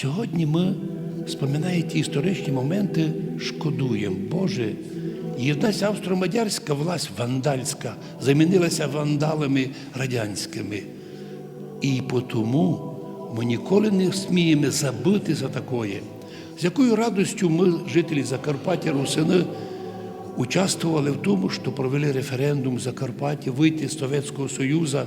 Сьогодні ми, споминаємо історичні моменти, шкодуємо. Боже, єднась австро-мадярська власть вандальська замінилася вандалами радянськими. І тому ми ніколи не сміємо забути за такое. З якою радістю ми, жителі Закарпаття, Русини, участвували в тому, що провели референдум в Закарпатті, вийти з Совєтського Союзу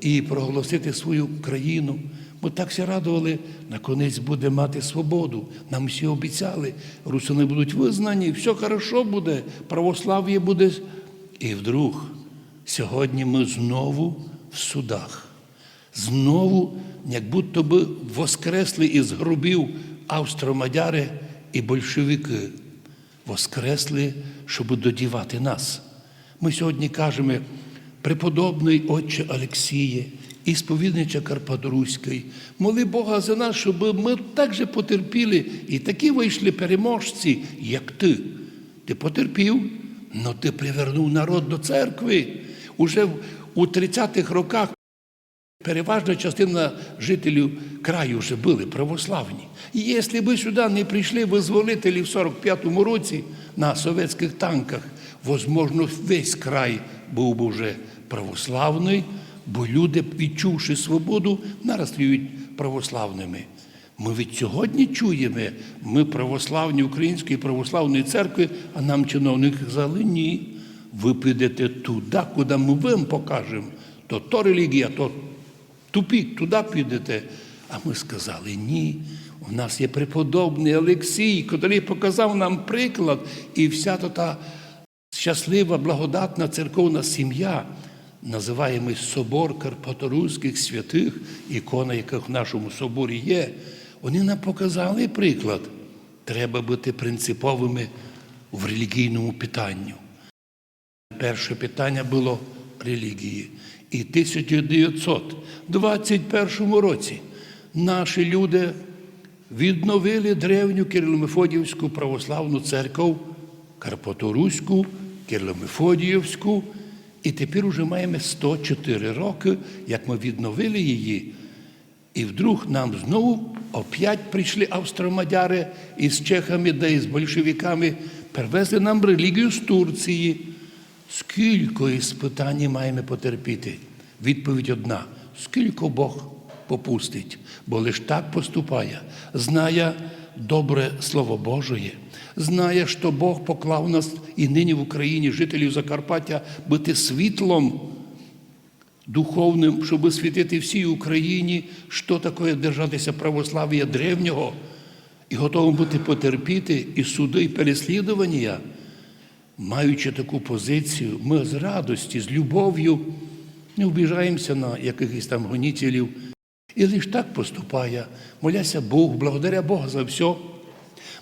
і проголосити свою країну. Ми так всі радували, наконець буде мати свободу. Нам всі обіцяли, русини будуть визнані, все хорошо буде, православ'я буде. І вдруг сьогодні ми знову в судах. Знову, як будто би воскресли із гробів австромадяри і большевики. Воскресли, щоб додівати нас. Ми сьогодні кажемо, преподобний отче Олексіє, і сповіднича Карпадоруський, моли Бога за нас, щоб ми так же потерпіли і такі вийшли переможці, як ти. Ти потерпів, але ти привернув народ до церкви. Уже у 30-х роках Переважна частина жителів краю вже були православні. І якщо б сюди не прийшли визволителі в 45-му році на совєтських танках, возможно, весь край був би вже православний, бо люди, відчувши свободу, нараз стають православними. Ми від сьогодні чуємо, ми православні Української православної церкви, а нам чиновники сказали, ні, ви підете туди, куди ми вам покажемо. То то релігія, то тупік, туди підете. А ми сказали, ні. У нас є преподобний Олексій, який показав нам приклад, і вся та щаслива, благодатна церковна сім'я, називаємо собор Карпаторуських святих, ікона, яких в нашому соборі є, вони нам показали приклад. Треба бути принциповими в релігійному питанню. Перше питання було релігії. І в 1921 році наші люди відновили древню Кирило-Мефодіївську православну церкву, Карпаторуську, Кирило-Мефодіївську. І тепер уже маємо 104 роки, як ми відновили її. І вдруг нам знову опять прийшли австромадяри із чехами, да із большевиками, привезли нам релігію з Турції. Скільки іспитань маємо потерпіти? Відповідь одна: скільки Бог попустить, бо лиш так поступає, знає добре Слово Божоє, знає, що Бог поклав нас і нині в Україні, жителів Закарпаття, бути світлом духовним, щоб світити всій Україні, що таке держатися православ'я древнього, і готовим бути потерпіти і суди, і переслідування. Маючи таку позицію, ми з радості, з любов'ю не обіжаємося на якихось там гонітелів. І лише так поступає. Моляся Богу, благодаря Бога за все.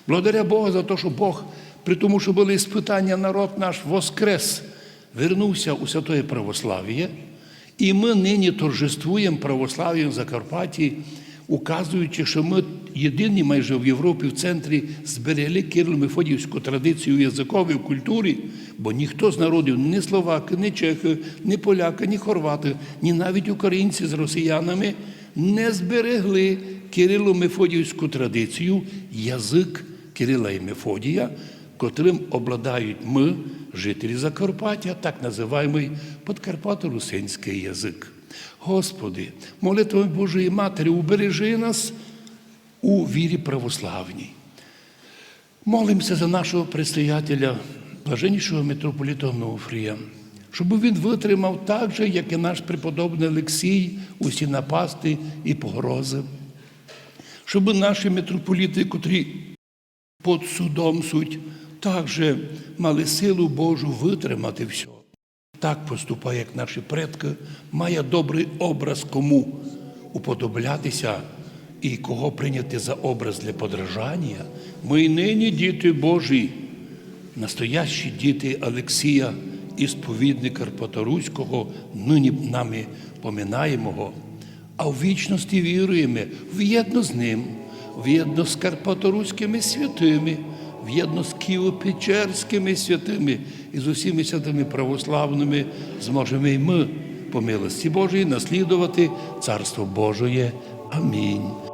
Благодаря Бога за те, що Бог, при тому, що були спитання, народ наш воскрес, вернувся у святое православ'я. І ми нині торжествуємо православ'ям в Закарпатті, указуючи, що ми єдині майже в Європі в центрі зберегли кирило-мефодіївську традицію в культурі, бо ніхто з народів, ні словаки, ні чехи, ні поляки, ні хорвати, ні навіть українці з росіянами не зберегли кирило-мефодіївську традицію, язик Кирила і Мефодія, котрим обладають ми, жителі Закарпаття, так називаємо подкарпато-русинський язик. Господи, молитвою Божої Матері, убережи нас у вірі православній. Молимося за нашого предстоятеля, блаженнішого митрополіта Онуфрія, щоб він витримав так же, як і наш преподобний Олексій, усі напасти і погрози. Щоб наші митрополіти, котрі під судом суть, також мали силу Божу витримати все. Так поступає, як наші предки, має добрий образ кому уподоблятися і кого прийняти за образ для подражання. Ми й нині діти Божі, настоящі діти Олексія і сповідника Карпаторуського, нині нами поминаємого, а в вічності віруємо в'єдно з ним, в'єдно з Карпаторуськими святими, в'єдно з Києво-Печерськими святими і з усіми святими православними зможемо і ми по милості Божої наслідувати Царство Божоє. Амінь.